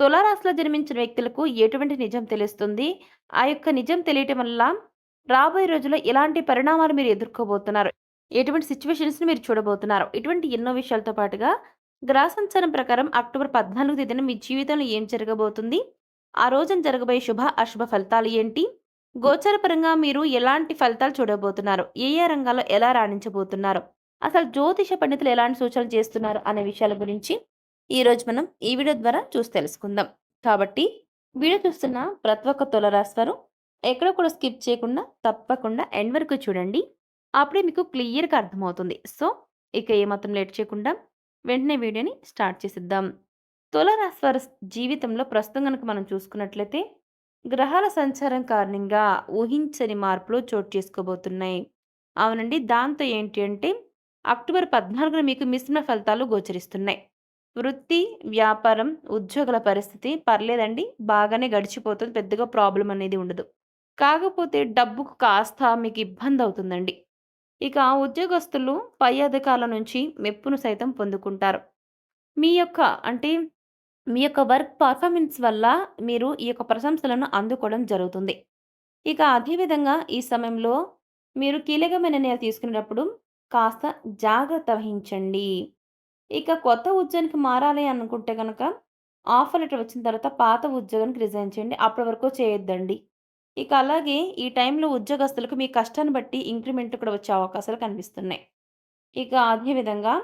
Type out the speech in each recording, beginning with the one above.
తులారాశిలో జన్మించిన వ్యక్తులకు ఎటువంటి నిజం తెలుస్తుంది? ఆ యొక్క నిజం తెలియటం వల్ల రాబోయే రోజుల్లో ఎలాంటి పరిణామాలు మీరు ఎదుర్కోబోతున్నారు? ఎటువంటి సిచ్యువేషన్స్ని మీరు చూడబోతున్నారు? ఇటువంటి ఎన్నో విషయాలతో పాటుగా గ్రహ ప్రకారం అక్టోబర్ 14 తేదీన మీ జీవితంలో ఏం జరగబోతుంది? ఆ రోజున జరగబోయే శుభ, అశుభ ఫలితాలు ఏంటి? గోచరపరంగా మీరు ఎలాంటి ఫలితాలు చూడబోతున్నారు? ఏ ఏ రంగాల్లో ఎలా రాణించబోతున్నారు? అసలు జ్యోతిష పండితులు ఎలాంటి సూచనలు చేస్తున్నారు అనే విషయాల గురించి ఈరోజు మనం ఈ వీడియో ద్వారా చూసి తెలుసుకుందాం. కాబట్టి వీడియో చూస్తున్న ప్రతి ఒక్క తులరాశివారు ఎక్కడ కూడా స్కిప్ చేయకుండా తప్పకుండా ఎండ్ వరకు చూడండి. అప్పుడే మీకు క్లియర్‌గా అర్థమవుతుంది. సో, ఇక ఏమాత్రం లేట్ చేయకుండా వెంటనే వీడియోని స్టార్ట్ చేసిద్దాం తులరాశివారి జీవితంలో ప్రస్తుతం కనుక మనం చూసుకున్నట్లయితే గ్రహాల సంచారం కారణంగా ఊహించని మార్పులు చోటు చేసుకోబోతున్నాయి. అవునండి. దాంతో ఏంటి అంటే అక్టోబర్ 14న మీకు మిశ్రమ ఫలితాలు గోచరిస్తున్నాయి. వృత్తి, వ్యాపారం, ఉద్యోగుల పరిస్థితి పర్లేదండి. బాగానే గడిచిపోతుంది. పెద్దగా ప్రాబ్లం అనేది ఉండదు. కాకపోతే డబ్బుకు కాస్త మీకు ఇబ్బంది అవుతుందండి ఇక ఉద్యోగస్తులు పై అధికారుల నుంచి మెప్పును సైతం పొందుకుంటారు. మీ యొక్క అంటే మీ యొక్క వర్క్ పర్ఫార్మెన్స్ వల్ల మీరు ఈ యొక్క ప్రశంసలను అందుకోవడం జరుగుతుంది. ఇక అదేవిధంగా ఈ సమయంలో మీరు కీలకమైన నిర్ణయాలు తీసుకునేటప్పుడు కాస్త జాగ్రత్త వహించండి. ఇక కొత్త ఉద్యోగానికి మారాలి అనుకుంటే కనుక ఆఫర్ లెటర్ వచ్చిన తర్వాత పాత ఉద్యోగానికి రిజైన్ చేయండి. అప్పటి వరకు చేయొద్దండి. ఇక అలాగే ఈ టైంలో ఉద్యోగస్తులకు మీ కష్టాన్ని బట్టి ఇంక్రిమెంట్ కూడా వచ్చే అవకాశాలు కనిపిస్తున్నాయి. ఇక అదే విధంగా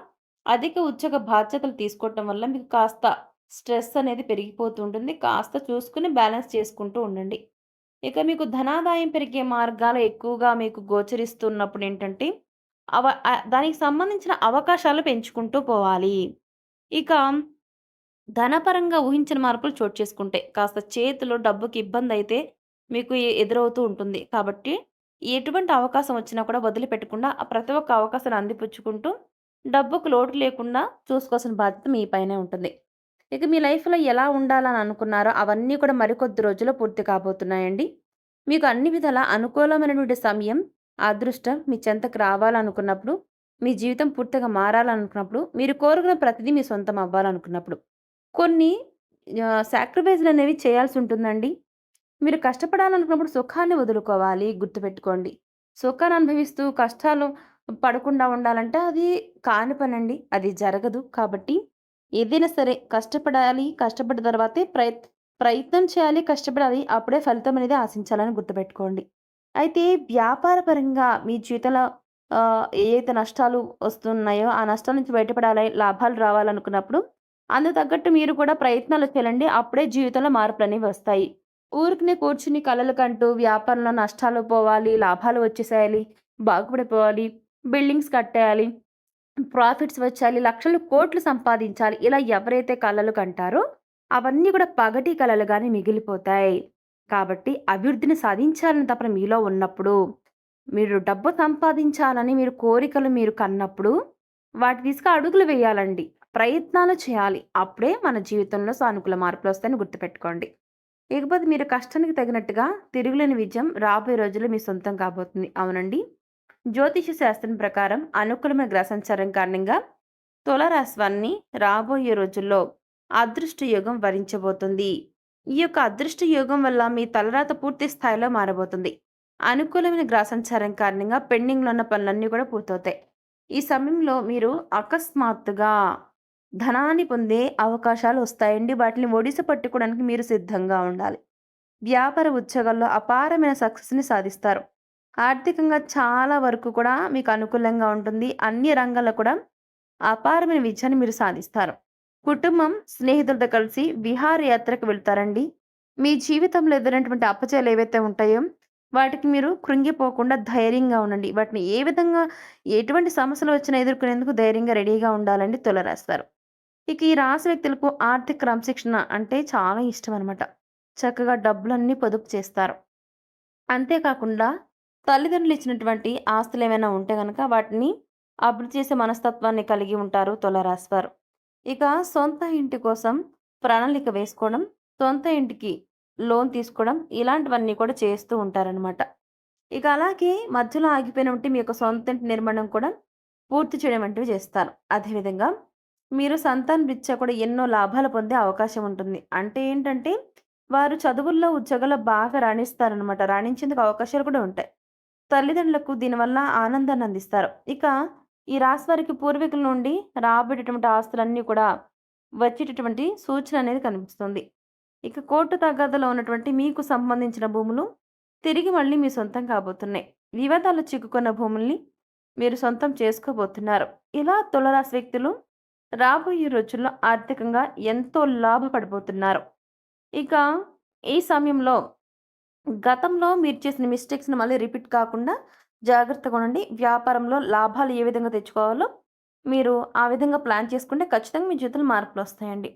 అధిక ఉద్యోగ బాధ్యతలు తీసుకోవటం వల్ల మీకు కాస్త స్ట్రెస్ అనేది పెరిగిపోతూ ఉంటుంది. కాస్త చూసుకుని బ్యాలెన్స్ చేసుకుంటూ ఉండండి. ఇక మీకు ధనాదాయం పెరిగే మార్గాలు ఎక్కువగా మీకు గోచరిస్తున్నప్పుడు ఏంటంటే అవ దానికి సంబంధించిన అవకాశాలు పెంచుకుంటూ పోవాలి. ఇక ధనపరంగా ఊహించని మార్పులు చోటు చేసుకుంటే కాస్త చేతిలో డబ్బుకి ఇబ్బందయితే మీకు ఎదురవుతూ ఉంటుంది. కాబట్టి ఎటువంటి అవకాశం వచ్చినా కూడా వదిలిపెట్టకుండా ఆ ప్రతి ఒక్క అవకాశాన్ని అందిపుచ్చుకుంటూ డబ్బుకు లోటు లేకుండా చూసుకోవాల్సిన బాధ్యత మీ పైనే ఉంటుంది. ఇక మీ లైఫ్‌లో ఎలా ఉండాలని అనుకున్నారో అవన్నీ కూడా మరికొద్ది రోజుల్లో పూర్తి కాబోతున్నాయండి. మీకు అన్ని విధాల అనుకూలమైనటువంటి సమయం, అదృష్టం మీ చెంతకు రావాలనుకున్నప్పుడు, మీ జీవితం పూర్తిగా మారాలనుకున్నప్పుడు, మీరు కోరుకున్న ప్రతిదీ మీ సొంతం అవ్వాలనుకున్నప్పుడు, కొన్ని ఆహ్, సాక్రిఫైస్‌లనేవి చేయాల్సి ఉంటుందండి. మీరు కష్టపడాలనుకున్నప్పుడు సుఖాన్ని వదులుకోవాలి గుర్తుపెట్టుకోండి. సుఖాన్ని అనుభవిస్తూ కష్టాలు పడకుండా ఉండాలంటే అది కాని పనండి. అది జరగదు. కాబట్టి ఏదైనా సరే కష్టపడాలి. కష్టపడిన తర్వాతే ప్రయత్ ప్రయత్నం చేయాలి. కష్టపడాలి. అప్పుడే ఫలితం అనేది ఆశించాలని గుర్తుపెట్టుకోండి. అయితే వ్యాపారపరంగా మీ జీవితంలో ఏదైతే నష్టాలు వస్తున్నాయో ఆ నష్టాల నుంచి బయటపడాలి, లాభాలు రావాలనుకున్నప్పుడు అందుకు తగ్గట్టు మీరు కూడా ప్రయత్నాలు చేయాలండి. అప్పుడే జీవితంలో మార్పులనేవి వస్తాయి. ఊరికినే కూర్చుని కలలు కంటూ వ్యాపారంలో నష్టాలు పోవాలి, లాభాలు వచ్చేసేయాలి, బాగుపడిపోవాలి, బిల్డింగ్స్ కట్టేయాలి, ప్రాఫిట్స్ వచ్చేయాలి, లక్షలు, కోట్లు సంపాదించాలి. ఇలా ఎవరైతే కళలు కంటారో అవన్నీ కూడా పగటి కళలుగానే మిగిలిపోతాయి. కాబట్టి అభివృద్ధిని సాధించాలని తపన మీలో ఉన్నప్పుడు, మీరు డబ్బు సంపాదించాలని మీరు కోరికలు మీరు కన్నప్పుడు వాటి తీసుకు అడుగులు వేయాలండి. ప్రయత్నాలు చేయాలి. అప్పుడే మన జీవితంలో సానుకూల మార్పులు వస్తాయని గుర్తుపెట్టుకోండి. ఇకపోతే మీరు కష్టానికి తగినట్టుగా తిరుగులేని విజయం రాబోయే రోజుల్లో మీ సొంతం కాబోతుంది. అవునండి. జ్యోతిష శాస్త్రం ప్రకారం అనుకూలమైన గ్రహ సంచారం కారణంగా తులరాశ్వాన్ని రాబోయే రోజుల్లో అదృష్ట యోగం వరించబోతుంది. ఈ యొక్క అదృష్ట యోగం వల్ల మీ తలరాత పూర్తి స్థాయిలో మారబోతుంది. అనుకూలమైన గ్రాసంచారం కారణంగా పెండింగ్‌లో ఉన్న పనులన్నీ కూడా పూర్తవుతాయి. ఈ సమయంలో మీరు అకస్మాత్తుగా ధనాన్ని పొందే అవకాశాలు వస్తాయండి. వాటిని ఒడిసి పట్టుకోవడానికి మీరు సిద్ధంగా ఉండాలి. వ్యాపార ఉద్యోగాల్లో అపారమైన సక్సెస్‌ని సాధిస్తారు. ఆర్థికంగా చాలా వరకు కూడా మీకు అనుకూలంగా ఉంటుంది. అన్ని రంగాల్లో కూడా అపారమైన విజయాన్ని మీరు సాధిస్తారు. కుటుంబం, స్నేహితులతో కలిసి విహారయాత్రకు వెళ్తారండి. మీ జీవితంలో ఎదురైనటువంటి అపజయాలు ఏవైతే ఉంటాయో వాటికి మీరు కృంగిపోకుండా ధైర్యంగా ఉండండి. వాటిని ఏ విధంగా ఎటువంటి సమస్యలు వచ్చినా ఎదుర్కొనేందుకు ధైర్యంగా రెడీగా ఉండాలండి తులారాశి ఇక ఈ రాశి వ్యక్తులకు ఆర్థిక క్రమశిక్షణ అంటే చాలా ఇష్టం అనమాట చక్కగా డబ్బులన్నీ పొదుపు చేస్తారు. అంతేకాకుండా తల్లిదండ్రులు ఇచ్చినటువంటి ఆస్తులు ఏమైనా ఉంటే కనుక వాటిని అభివృద్ధి చేసే మనస్తత్వాన్ని కలిగి ఉంటారు తులరాశివారు ఇక సొంత ఇంటి కోసం ప్రణాళిక వేసుకోవడం, సొంత ఇంటికి లోన్ తీసుకోవడం ఇలాంటివన్నీ కూడా చేస్తూ ఉంటారనమాట. ఇక అలాగే మధ్యలో ఆగిపోయినవంటి మీ యొక్క సొంత ఇంటి నిర్మాణం కూడా పూర్తి చేయడం వంటివి చేస్తారు. అదేవిధంగా మీరు సంతానరీత్యా కూడా ఎన్నో లాభాలు పొందే అవకాశం ఉంటుంది. అంటే ఏంటంటే, వారు చదువుల్లో, ఉద్యోగాల్లో బాగా రాణిస్తారనమాట. రాణించేందుకు అవకాశాలు కూడా ఉంటాయి. తల్లిదండ్రులకు దీనివల్ల ఆనందాన్ని అందిస్తారు. ఇక ఈ రాశి వారికి పూర్వీకుల నుండి రాబడేటువంటి ఆస్తులన్నీ కూడా వచ్చేటటువంటి సూచన అనేది కనిపిస్తుంది. ఇక కోర్టు తగ్గదలో ఉన్నటువంటి మీకు సంబంధించిన భూములు తిరిగి మళ్ళీ మీ సొంతం కాబోతున్నాయి. వివాదాలు చిక్కుకున్న భూముల్ని మీరు సొంతం చేసుకోబోతున్నారు. ఇలా తులరాశి వ్యక్తులు రాబోయే రోజుల్లో ఆర్థికంగా ఎంతో లాభపడిపోతున్నారు ఇక ఈ సమయంలో గతంలో మీరు చేసిన మిస్టేక్స్‌ని మళ్ళీ రిపీట్ కాకుండా జాగ్రత్తగా ఉండండి. వ్యాపారంలో లాభాలు ఏ విధంగా తెచ్చుకోవాలో మీరు ఆ విధంగా ప్లాన్ చేసుకుంటే ఖచ్చితంగా మీ జీవితంలో మార్పులొస్తాయండి.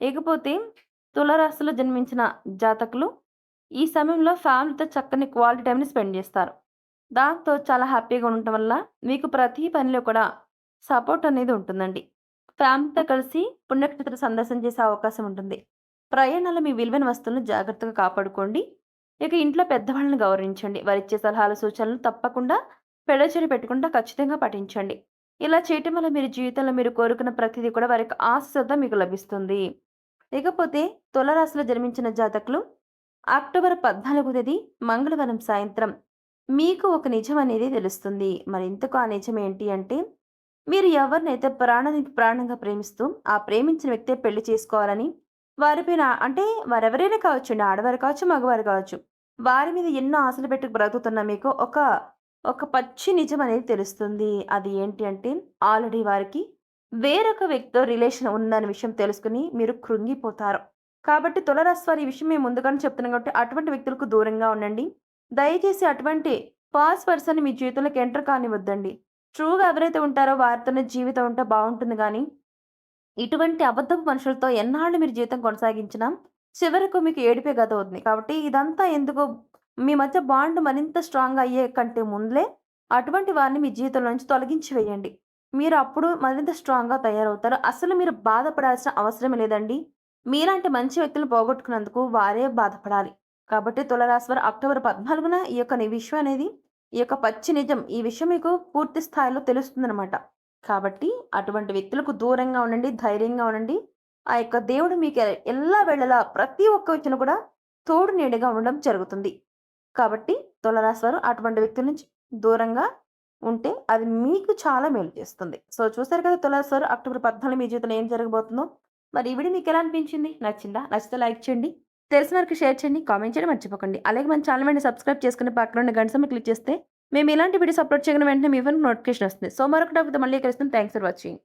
ఇకపోతే తులరాశిలో జన్మించిన జాతకులు ఈ సమయంలో ఫ్యామిలీతో చక్కని క్వాలిటీ టైంని స్పెండ్ చేస్తారు. దాంతో చాలా హ్యాపీగా ఉండటం వల్ల మీకు ప్రతి పనిలో కూడా సపోర్ట్ అనేది ఉంటుందండి. ఫ్యామిలీతో కలిసి పుణ్యక్షేత్ర సందర్శన చేసే అవకాశం ఉంటుంది. ప్రయాణాలు మీ విలువైన వస్తువులను జాగ్రత్తగా కాపాడుకోండి. ఇక ఇంట్లో పెద్దవాళ్ళని గౌరవించండి. వారిచ్చే సలహాలు, సూచనలు తప్పకుండా పెడచెవి పెట్టకుండా ఖచ్చితంగా పఠించండి ఇలా చేయటం వల్ల మీరు జీవితంలో మీరు కోరుకున్న ప్రతిదీ కూడా వారికి యొక్క మీకు లభిస్తుంది. ఇకపోతే తులరాశిలో జన్మించిన జాతకులు అక్టోబర్ 14వ తేదీ మంగళవారం సాయంత్రం మీకు ఒక నిజం అనేది తెలుస్తుంది. మరి ఇంతకు ఆ నిజం ఏంటి అంటే, మీరు ఎవరినైతే ప్రాణానికి ప్రాణంగా ప్రేమిస్తూ, ఆ ప్రేమించిన వ్యక్తే పెళ్ళి చేసుకోవాలని వారిపైన అంటే వారెవరైనా కావచ్చండి. ఆడవారు కావచ్చు, మగవారు కావచ్చు. వారి మీద ఎన్నో ఆశలు పెట్టుకు బ్రతుకుతున్న మీకు ఒక, ఒక పచ్చి నిజం అనేది తెలుస్తుంది. అది ఏంటి అంటే ఆల్రెడీ వారికి వేరొక వ్యక్తితో రిలేషన్ ఉందనే విషయం తెలుసుకుని మీరు కృంగిపోతారు. కాబట్టి తులారాశి ఈ విషయం మేము ముందుగానే చెప్తున్నాం కాబట్టి అటువంటి వ్యక్తులకు దూరంగా ఉండండి. దయచేసి అటువంటి ఫాల్స్ పర్సన్ మీ జీవితంలోకి ఎంటర్ కానివ్వద్దండి. ట్రూగా ఎవరైతే ఉంటారో వారితోనే జీవితం ఉంటే బాగుంటుంది కానీ ఇటువంటి అబద్ధపు మనుషులతో ఎన్నాళ్ళు మీరు జీవితం కొనసాగించినా చివరకు మీకు ఏడిపే గత అవుతుంది కాబట్టి ఇదంతా ఎందుకు మీ మధ్య బాండ్ మరింత స్ట్రాంగ్‌గా అయ్యే కంటే ముందులే అటువంటి వారిని మీ జీవితంలో నుంచి తొలగించి వేయండి. మీరు అప్పుడు మరింత స్ట్రాంగ్‌గా తయారవుతారు. అసలు మీరు బాధపడాల్సిన అవసరం లేదండి. మీలాంటి మంచి వ్యక్తులు పోగొట్టుకున్నందుకు వారే బాధపడాలి. కాబట్టి తులారాశి వారు అక్టోబర్ 14న ఈ యొక్క విషయం అనేది ఈ యొక్క పచ్చి నిజం ఈ విషయం మీకు పూర్తి స్థాయిలో తెలుస్తుందనమాట. కాబట్టి అటువంటి వ్యక్తులకు దూరంగా ఉండండి. ధైర్యంగా ఉండండి. ఆ యొక్క దేవుడు మీకు ఎలా వెళ్ళలా ప్రతి ఒక్క వ్యక్తిని కూడా తోడు నీడగా ఉండడం జరుగుతుంది. కాబట్టి తులరాశి వారు అటువంటి వ్యక్తుల నుంచి దూరంగా ఉంటే అది మీకు చాలా మేలు చేస్తుంది. సో చూసారు కదా తులరాశి వారు అక్టోబర్ 14 మీ జీవితంలో ఏం జరగబోతుందో. మరి ఈ వీడియో ఎలా అనిపించింది? నచ్చిందా? నచ్చితే లైక్ చేయండి. తెలిసిన వారికి షేర్ చేయండి. కామెంట్ చేయడం మర్చిపోకండి. అలాగే మన ఛానల్ మీద సబ్స్క్రైబ్ చేసుకుని పక్కన ఉన్న గంట సింబల్ క్లిక్ చేస్తే మేము ఇలాంటి వీడియోస్ అప్లోడ్ చేయగానే వెంటనే మీ ఫోన్ నోటిఫికేషన్ వస్తుంది. సో మరొక టాపిక్‌తో మళ్ళీ కలుస్తాం. Thanks for watching.